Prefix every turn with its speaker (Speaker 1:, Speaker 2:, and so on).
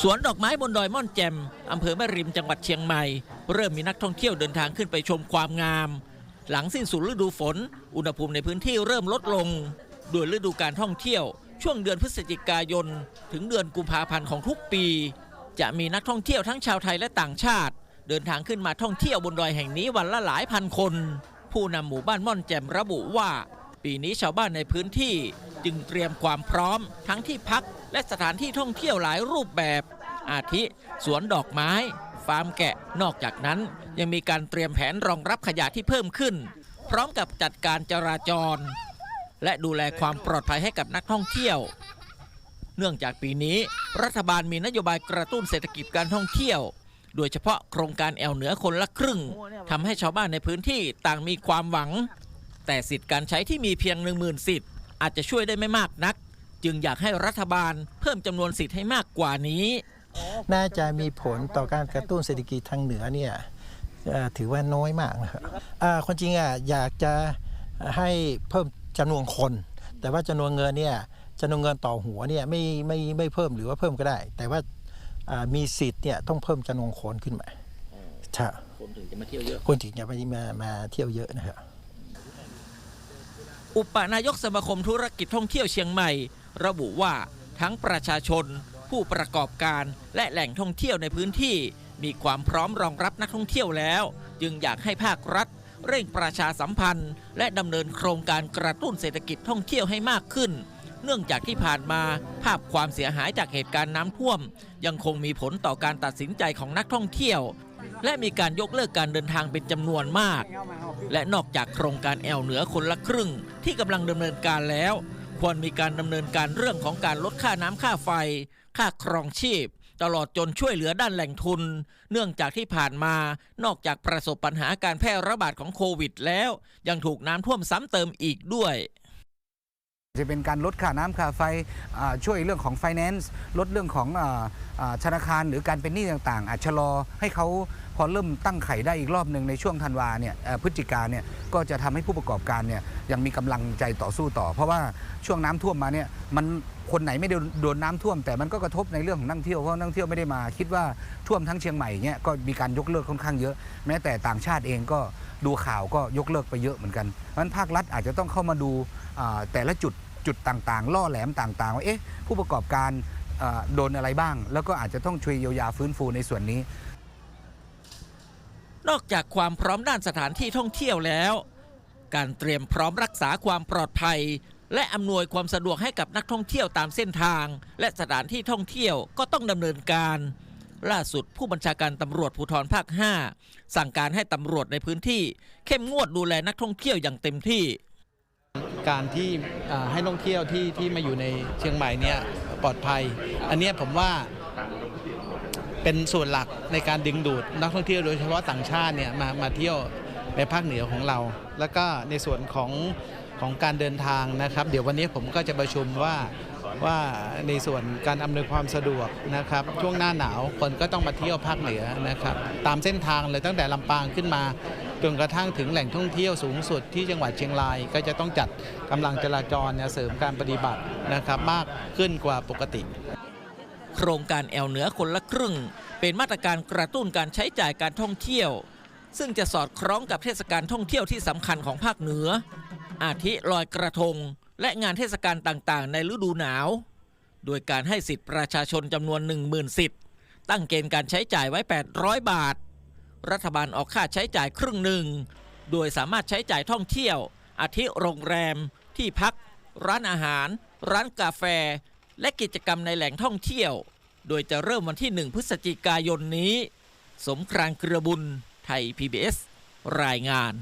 Speaker 1: สวนดอกไม้บนดอยม่อนแจ่มอำเภอแม่ริมจังหวัดเชียงใหม่ เริ่มมีนักท่องเที่ยวเดินทางขึ้นไปชมความงาม หลังสิ้นสุดฤดูฝน อุณหภูมิในพื้นที่เริ่มลดลง โดยฤดูการท่องเที่ยว ช่วงเดือนพฤศจิกายน ถึงเดือนกุมภาพันธ์ของทุกปี จะมีนักท่องเที่ยวทั้งชาวไทยและต่างชาติ เดินทางขึ้นมาท่องเที่ยวบนดอยแห่งนี้วันละหลายพันคน ผู้นำหมู่บ้านม่อนแจ่มระบุว่า ปีนี้ชาวบ้านในพื้นที่ จึงเตรียมความพร้อมทั้งที่พักและสถานที่ท่องเที่ยวหลายรูปแบบ อาทิ สวนดอกไม้ ฟาร์มแกะนอกจากนั้น ยังมีการเตรียมแผนรองรับขยะที่เพิ่มขึ้น พร้อมกับจัดการจราจร และดูแลความปลอดภัยให้กับนักท่องเที่ยว เนื่องจากปีนี้ รัฐบาลมีนโยบายกระตุ้นเศรษฐกิจการท่องเที่ยวโดยเฉพาะโครงการแอวเหนือคนละครึ่งทำให้ชาวบ้านในพื้นที่ต่างมีความหวัง แต่สิทธิ์การใช้ที่มีเพียง 1 0,000 สิทธิ์ อาจจะช่วยได้ไม่มากนัก จึงอยากให้รัฐบาลเพิ่มจำนวนสิทธิ์ให้มากกว่านี้
Speaker 2: น่าจะมีผลต่อการกระตุ้นเศรษฐกิจทางเหนือเนี่ยเอ่อถือว่าน้อยมากนะครับอ่าคนจริงอะอยากจะให้เพิ่มจำนวนคน แต่ว่าจำนวนเงินเนี่ยจำนวนเงินต่อหัวเนี่ยไม่ไม่ไม่เพิ่มหรือว่าเพิ่มก็ได้ แต่ว่าอ่ามีสิทธิ์เนี่ยต้องเพิ่มจำนวนคนขึ้นมาใช่
Speaker 1: คนถึงจะมาเที่ยวเยอะ
Speaker 2: คนถึงจะมามามาเที่ยวเยอะนะครับ
Speaker 1: อุปนายกสมาคมธุรกิจท่องเที่ยวเชียงใหม่ ระบุว่าทั้งประชาชน ผู้ประกอบการและแหล่งท่องเที่ยวในพื้นที่ มีความพร้อมรองรับนักท่องเที่ยวแล้ว จึงอยากให้ภาครัฐ เร่งประชาสัมพันธ์ และดำเนินโครงการกระตุ้นเศรษฐกิจท่องเที่ยวให้มากขึ้น เนื่องจากที่ผ่านมาภาพความเสียหายจากเหตุการณ์น้ำท่วม ยังคงมีผลต่อการตัดสินใจของนักท่องเที่ยว และมีการยกเลิกการเดินทางเป็นจำนวนมาก และนอกจากโครงการแอลเหนือคนละครึ่ง ที่กำลังดำเนินการแล้ว ควรมีการดำเนินการเรื่องของการลดค่าน้ำค่าไฟ ค่าครองชีพ ตลอดจนช่วยเหลือด้านแหล่งทุน เนื่องจากที่ผ่านมานอกจากประสบปัญหาการแพร่ระบาดของโควิดแล้ว ยังถูกน้ำท่วมซ้ำเติมอีกด้วย
Speaker 3: จะเป็นการลดค่าน้ำค่าไฟช่วยเรื่องของ finance ลดเรื่องของธนาคารหรือการเป็นหนี้ต่างๆ อาจชะลอให้เขาพอเริ่มตั้งไข่ได้อีกรอบหนึ่งในช่วงธันวาเนี่ยพฤศจิกาเนี่ยก็จะทำให้ผู้ประกอบการเนี่ยยังมีกำลังใจต่อสู้ต่อ เพราะว่าช่วงน้ำท่วมมาเนี่ยมันคนไหนไม่ได้โดนน้ำท่วม แต่มันก็กระทบในเรื่องของนักท่งเที่ยวเพราะนักท่งเที่ยวไม่ได้มาคิดว่าท่วมทั้งเชียงใหม่เนี่ยก็มีการยกเลิกค่อนข้างเยอะ แม้แต่ต่างชาติเองก็ ดูข่าวก็ยกเลิกไปเยอะเหมือนกันเพราะฉะนั้นภาครัฐอาจจะต้องเข้ามาดูแต่ละจุดจุดต่างๆ ล่อแหลมต่างๆว่าเอ๊ะผู้ประกอบการโดนอะไรบ้าง แล้วก็อาจจะต้องช่วยเยียวยาฟื้นฟูในส่วนนี้
Speaker 1: นอกจากความพร้อมด้านสถานที่ท่องเที่ยวแล้ว การเตรียมพร้อมรักษาความปลอดภัย และอำนวยความสะดวกให้กับนักท่องเที่ยวตามเส้นทาง และสถานที่ท่องเที่ยวก็ต้องดำเนินการ ล่าสุดผู้บัญชาการตำรวจภูธรภาค 5 สั่งการให้ตำรวจในพื้นที่ เข้มงวดดูแลนักท่องเที่ยวอย่างเต็มที่
Speaker 4: การที่ให้นักท่องเที่ยวที่ที่มาอยู่ในเชียงใหม่เนี่ยปลอดภัย อันนี้ผมว่าเป็นส่วนหลักในการดึงดูดนักท่องเที่ยวโดยเฉพาะต่างชาติเนี่ยมามาเที่ยวในภาคเหนือของเรา แล้วก็ในส่วนของของการเดินทางนะครับ เดี๋ยววันนี้ผมก็จะประชุมว่า ว่าในส่วนการอำนวยความสะดวกนะครับ ช่วงหน้าหนาวคนก็ต้องมาเที่ยวภาคเหนือนะครับ ตามเส้นทางเลยตั้งแต่ลำปางขึ้นมา จนกระทั่งถึงแหล่งท่องเที่ยวสูงสุดที่จังหวัดเชียงราย ก็จะต้องจัดกำลังจราจรเสริมการปฏิบัตินะครับมากขึ้นกว่าปกติ
Speaker 1: โครงการแอลเหนือคนละครึ่ง เป็นมาตรการกระตุ้นการใช้จ่ายการท่องเที่ยว ซึ่งจะสอดคล้องกับเทศกาลท่องเที่ยวที่สำคัญของภาคเหนือ อาทิลอยกระทง และงานเทศกาลต่างๆ ในฤดูหนาว โดยการให้สิทธิประชาชนจำนวน 10,000 สิทธิ์ ตั้งเกณฑ์การใช้จ่ายไว้ 800 บาท รัฐบาลออกค่าใช้จ่ายครึ่งหนึ่ง โดยสามารถใช้จ่ายท่องเที่ยว อาทิโรงแรม ที่พัก ร้านอาหาร ร้านกาแฟ และกิจกรรมในแหล่งท่องเที่ยว โดยจะเริ่มวันที่ 1 พฤศจิกายนนี้ สมครานเกลือบุญ ไทย PBS รายงาน